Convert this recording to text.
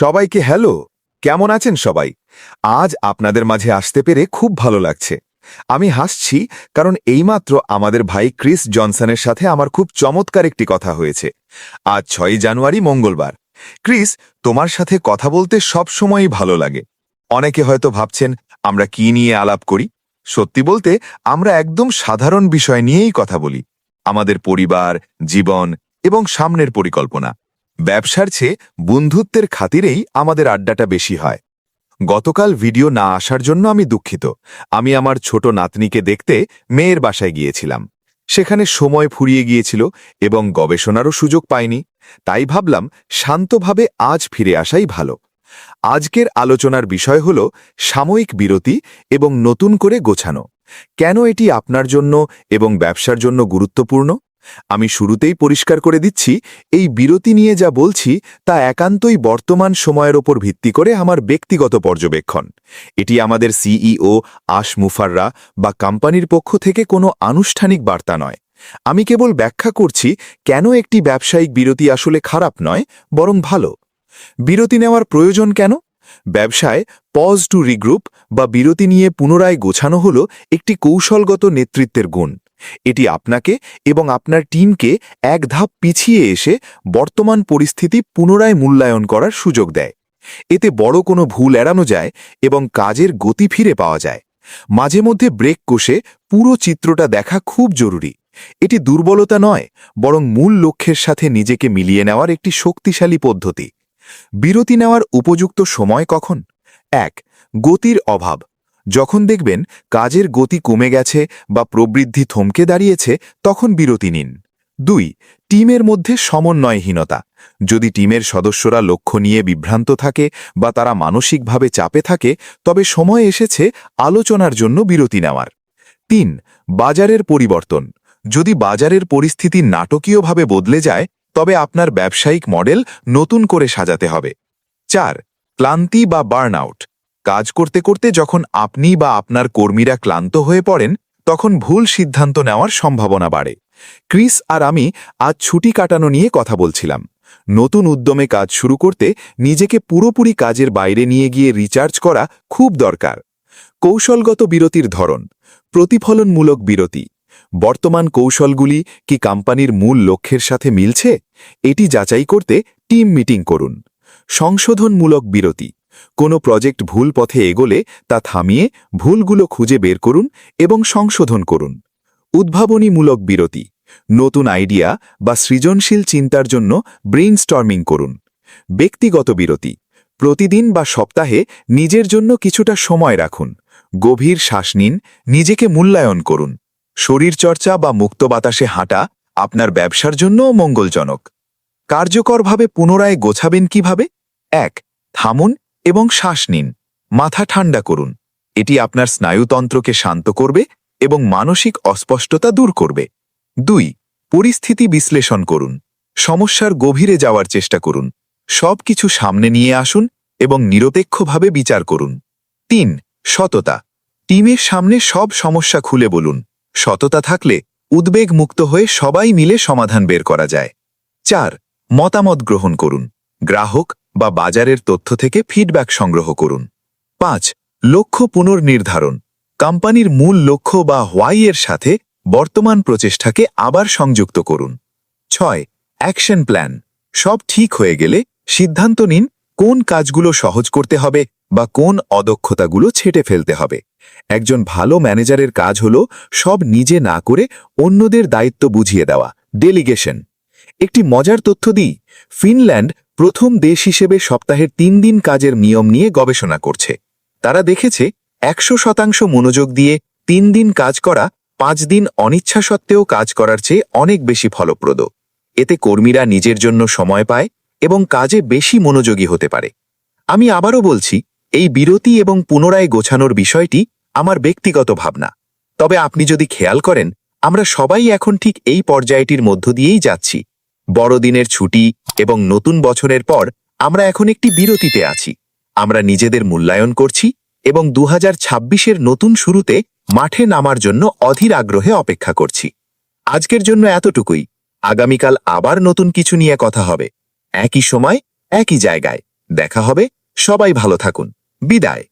সবাইকে হ্যালো। কেমন আছেন সবাই? আজ আপনাদের মাঝে আসতে পেরে খুব ভালো লাগছে। আমি হাসছি কারণ এইমাত্র আমাদের ভাই ক্রিস জনসনের সাথে আমার খুব চমৎকার একটি কথা হয়েছে। আজ ছয়ই জানুয়ারি, মঙ্গলবার। ক্রিস, তোমার সাথে কথা বলতে সব সময়ই ভালো লাগে। অনেকে হয়তো ভাবছেন, আমরা কি নিয়ে আলাপ করি? সত্যি বলতে, আমরা একদম সাধারণ বিষয় নিয়েই কথা বলি। আমাদের পরিবার, জীবন এবং সামনের পরিকল্পনা। ব্যবসার চেয়ে বন্ধুত্বের খাতিরেই আমাদের আড্ডাটা বেশি হয়। গতকাল ভিডিও না আসার জন্য আমি দুঃখিত। আমি আমার ছোট নাতনিকে দেখতে মেয়ের বাসায় গিয়েছিলাম। সেখানে সময় ফুরিয়ে গিয়েছিল এবং গবেষণারও সুযোগ পাইনি। তাই ভাবলাম শান্তভাবে আজ ফিরে আসাই ভালো। আজকের আলোচনার বিষয় হল সাময়িক বিরতি এবং নতুন করে গোছানো। কেন এটি আপনার জন্য এবং ব্যবসার জন্য গুরুত্বপূর্ণ? আমি শুরুতেই পরিষ্কার করে দিচ্ছি, এই বিরতি নিয়ে যা বলছি তা একান্তই বর্তমান সময়ের ওপর ভিত্তি করে আমার ব্যক্তিগত পর্যবেক্ষণ। এটি আমাদের সিইও আশ মুফাররা বা কোম্পানির পক্ষ থেকে কোনো আনুষ্ঠানিক বার্তা নয়। আমি কেবল ব্যাখ্যা করছি কেন একটি ব্যবসায়িক বিরতি আসলে খারাপ নয়, বরং ভালো। বিরতি নেওয়ার প্রয়োজন কেন? ব্যবসায় পজ টু রিগ্রুপ বা বিরতি নিয়ে পুনরায় গোছানো হল একটি কৌশলগত নেতৃত্বের গুণ। এটি আপনাকে এবং আপনার টিমকে এক ধাপ পিছিয়ে এসে বর্তমান পরিস্থিতি পুনরায় মূল্যায়ন করার সুযোগ দেয়। এতে বড় কোনো ভুল এড়ানো যায় এবং কাজের গতি ফিরে পাওয়া যায়। মাঝে মধ্যে ব্রেক কষে পুরো চিত্রটা দেখা খুব জরুরি। এটি দুর্বলতা নয়, বরং মূল লক্ষ্যের সাথে নিজেকে মিলিয়ে নেওয়ার একটি শক্তিশালী পদ্ধতি। বিরতি নেওয়ার উপযুক্ত সময় কখন? এক, গতির অভাব। যখন দেখবেন কাজের গতি কমে গেছে বা প্রবৃদ্ধি থমকে দাঁড়িয়েছে, তখন বিরতি নিন। দুই, টিমের মধ্যে সমন্বয়হীনতা। যদি টিমের সদস্যরা লক্ষ্য নিয়ে বিভ্রান্ত থাকে বা তারা মানসিকভাবে চাপে থাকে, তবে সময় এসেছে আলোচনার জন্য বিরতি নেওয়ার। তিন, বাজারের পরিবর্তন। যদি বাজারের পরিস্থিতি নাটকীয়ভাবে বদলে যায়, তবে আপনার ব্যবসায়িক মডেল নতুন করে সাজাতে হবে। চার, ক্লান্তি বা বার্নআউট। কাজ করতে করতে যখন আপনি বা আপনার কর্মীরা ক্লান্ত হয়ে পড়েন, তখন ভুল সিদ্ধান্ত নেওয়ার সম্ভাবনা বাড়ে। ক্রিস আর আমি আজ ছুটি কাটানো নিয়ে কথা বলছিলাম। নতুন উদ্যমে কাজ শুরু করতে নিজেকে পুরোপুরি কাজের বাইরে নিয়ে গিয়ে রিচার্জ করা খুব দরকার। কৌশলগত বিরতির ধরন, প্রতিফলনমূলক বিরতি, বর্তমান কৌশলগুলি কি কোম্পানির মূল লক্ষ্যের সাথে মিলছে? এটি যাচাই করতে টিম মিটিং করুন। সংশোধনমূলক বিরতি কোনো প্রজেক্ট ভুল পথে এগোলে তা থামিয়ে ভুলগুলো খুঁজে বের করুন এবং সংশোধন করুন। উদ্ভাবনীমূলক বিরতি, নতুন আইডিয়া বা সৃজনশীল চিন্তার জন্য ব্রেইনস্টর্মিং করুন। ব্যক্তিগত বিরতি, প্রতিদিন বা সপ্তাহে নিজের জন্য কিছুটা সময় রাখুন। গভীর শ্বাস নিন, নিজেকে মূল্যায়ন করুন। শরীরচর্চা বা মুক্ত বাতাসে হাঁটা আপনার ব্যবসার জন্যও মঙ্গলজনক। কার্যকরভাবে পুনরায় গোছাবেন কীভাবে? এক, থামুন এবং শ্বাস নিন। মাথা ঠান্ডা করুন। এটি আপনার স্নায়ুতন্ত্রকে শান্ত করবে এবং মানসিক অস্পষ্টতা দূর করবে। দুই, পরিস্থিতি বিশ্লেষণ করুন। সমস্যার গভীরে যাওয়ার চেষ্টা করুন। সব কিছু সামনে নিয়ে আসুন এবং নিরপেক্ষভাবে বিচার করুন। তিন, সততা। টিমের সামনে সব সমস্যা খুলে বলুন। সততা থাকলে উদ্বেগ মুক্ত হয়ে সবাই মিলে সমাধান বের করা যায়। চার, মতামত গ্রহণ করুন। গ্রাহক বা বাজারের তথ্য থেকে ফিডব্যাক সংগ্রহ করুন। পাঁচ, লক্ষ্য পুনর্নির্ধারণ। কোম্পানির মূল লক্ষ্য বা হোয়াই এর সাথে বর্তমান প্রচেষ্টাকে আবার সংযুক্ত করুন। ছয় অ্যাকশন প্ল্যান সব ঠিক হয়ে গেলে সিদ্ধান্ত নিন কোন কাজগুলো সহজ করতে হবে বা কোন অদক্ষতাগুলো ছেটে ফেলতে হবে। একজন ভালো ম্যানেজারের কাজ হল সব নিজে না করে অন্যদের দায়িত্ব বুঝিয়ে দেওয়া ডেলিগেশন একটি মজার তথ্য দিই, ফিনল্যান্ড প্রথম দেশ হিসেবে সপ্তাহের তিন দিন কাজের নিয়ম নিয়ে গবেষণা করছে। তারা দেখেছে, একশো শতাংশ মনোযোগ দিয়ে তিন দিন কাজ করা পাঁচ দিন অনিচ্ছা সত্ত্বেও কাজ করার চেয়ে অনেক বেশি ফলপ্রদ। এতে কর্মীরা নিজের জন্য সময় পায় এবং কাজে বেশি মনোযোগী হতে পারে। আমি আবারও বলছি, এই বিরতি এবং পুনরায় গোছানোর বিষয়টি আমার ব্যক্তিগত ভাবনা। তবে আপনি যদি খেয়াল করেন, আমরা সবাই এখন ঠিক এই পর্যায়টির মধ্য দিয়েই যাচ্ছি। বড়দিনের ছুটি এবং নতুন বছরের পর আমরা এখন একটি বিরতিতে আছি। আমরা নিজেদের মূল্যায়ন করছি এবং দু হাজার নতুন শুরুতে মাঠে নামার জন্য অধীর আগ্রহে অপেক্ষা করছি। আজকের জন্য এতটুকুই। আগামীকাল আবার নতুন কিছু নিয়ে কথা হবে। একই সময়, একই জায়গায়। দেখা হবে। সবাই ভালো থাকুন। বিদায়।